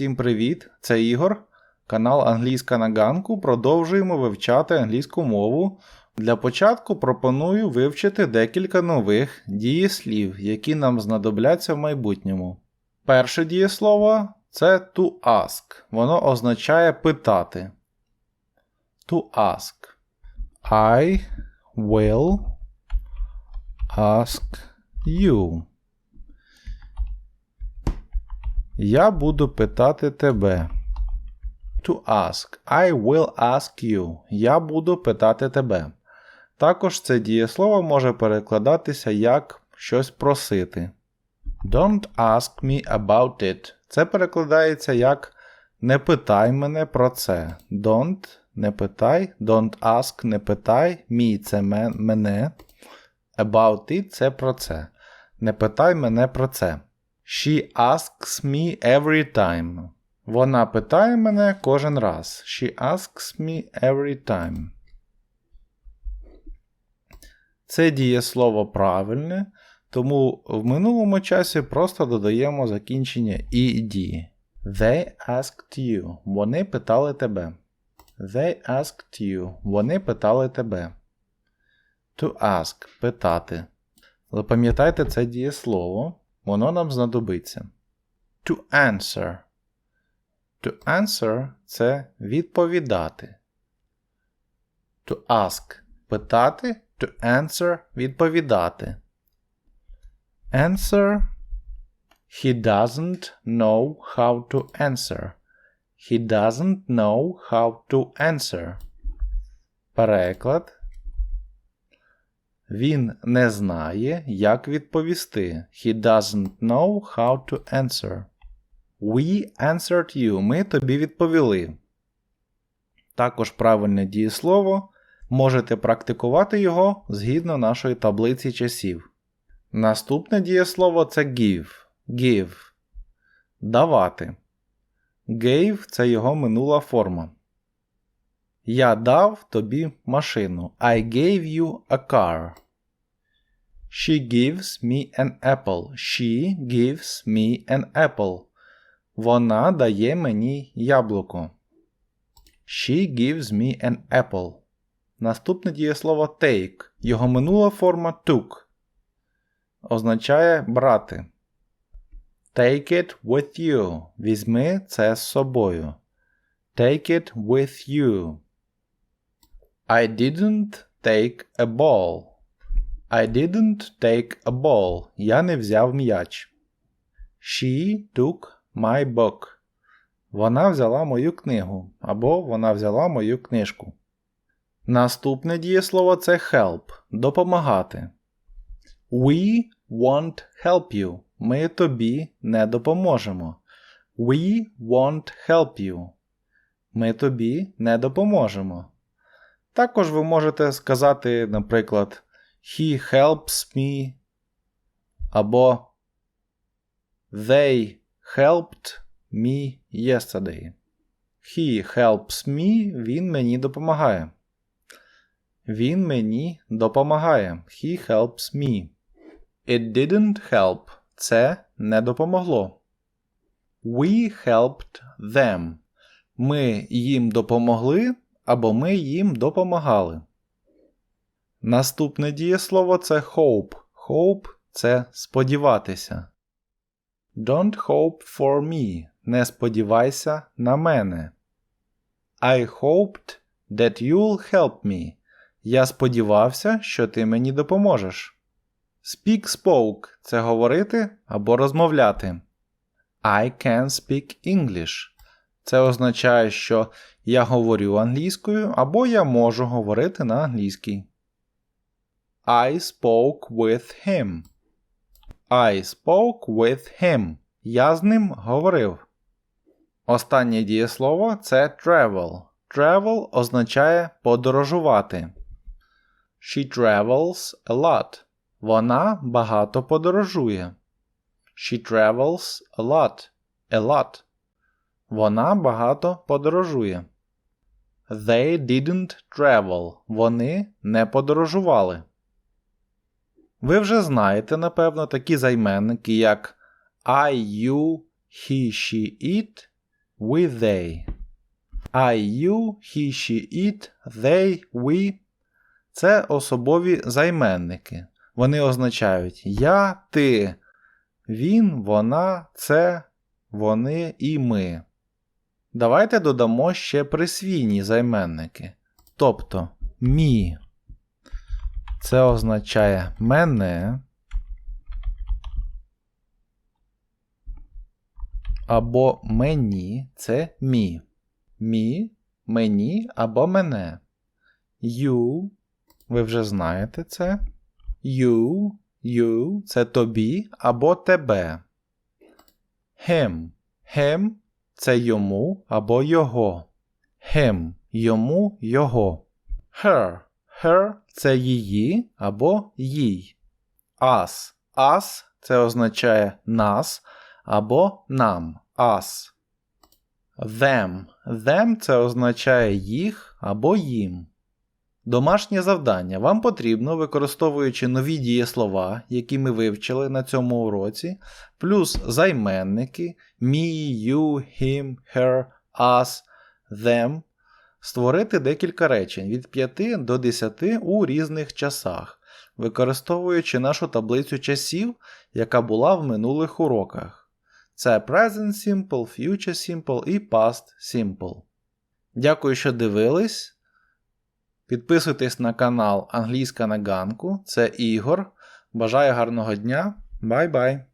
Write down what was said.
Всім привіт! Це Ігор, канал Англійська на ганку. Продовжуємо вивчати англійську мову. Для початку пропоную вивчити декілька нових дієслів, які нам знадобляться в майбутньому. Перше дієслово це to ask. Воно означає питати. To ask. I will ask you. Я буду питати тебе. To ask. I will ask you. Я буду питати тебе. Також це дієслово може перекладатися як щось просити. Don't ask me about it. Це перекладається як Не питай мене про це. Don't не питай. Don't ask не питай. Me це мене. About it це про це. Не питай мене про це. She asks me every time. Вона питає мене кожен раз. She asks me every time. Це дієслово правильне, тому в минулому часі просто додаємо закінчення ed. They asked you. Вони питали тебе. They asked you. Вони питали тебе. To ask питати. Запам'ятайте це дієслово. Воно нам знадобиться. To answer. To answer це відповідати. To ask питати. To answer відповідати. Answer. He doesn't know how to answer. He doesn't know how to answer. Переклад. Він не знає, як відповісти. He doesn't know how to answer. We answered you. Ми тобі відповіли. Також правильне дієслово. Можете практикувати його згідно нашої таблиці часів. Наступне дієслово це give. Give. Давати. Gave це його минула форма. Я дав тобі машину. I gave you a car. She gives me an apple. She gives me an apple. Вона дає мені яблуко. She gives me an apple. Наступне дієслово take. Його минула форма took. Означає брати. Take it with you. Візьми це з собою. Take it with you. I didn't take a ball. I didn't take a ball. Я не взяв м'яч. She took my book. Вона взяла мою книгу. Або вона взяла мою книжку. Наступне дієслово це help. Допомагати. We won't help you. Ми тобі не допоможемо. We won't help you. Ми тобі не допоможемо. Також ви можете сказати, наприклад, He helps me. Або They helped me yesterday. He helps me. Він мені допомагає. Він мені допомагає. He helps me. It didn't help. Це не допомогло. We helped them. Ми їм допомогли або ми їм допомагали. Наступне дієслово це hope. Hope це сподіватися. Don't hope for me. Не сподівайся на мене. I hoped that you'll help me. Я сподівався, що ти мені допоможеш. Speak spoke це говорити або розмовляти. I can speak English. Це означає, що я говорю англійською або я можу говорити на англійській. I spoke with him. I spoke with him. Я з ним говорив. Останнє дієслово це travel. Travel означає подорожувати. She travels a lot. Вона багато подорожує. She travels a lot. A lot. Вона багато подорожує. They didn't travel. Вони не подорожували. Ви вже знаєте, напевно, такі займенники, як I, you, he, she, it, we, they. I, you, he, she, it, they, we. Це особові займенники. Вони означають я, ти, він, вона, це, вони і ми. Давайте додамо ще присвійні займенники. Тобто мі. Це означає мене. Або мені це мі. Мі, мені або мене. You, ви вже знаєте це. You, you це тобі або тебе. Him, him це йому або його. Him йому його. Her, her це її або їй. Us, us це означає нас або нам. Us. Them. Them це означає їх або їм. Домашнє завдання. Вам потрібно, використовуючи нові дієслова, які ми вивчили на цьому уроці, плюс займенники me, you, him, her, us, them, створити декілька речень від 5 до 10 у різних часах, використовуючи нашу таблицю часів, яка була в минулих уроках. Це Present Simple, Future Simple і Past Simple. Дякую, що дивились. Підписуйтесь на канал Англійська на Ганку. Це Ігор. Бажаю гарного дня. Бай-бай!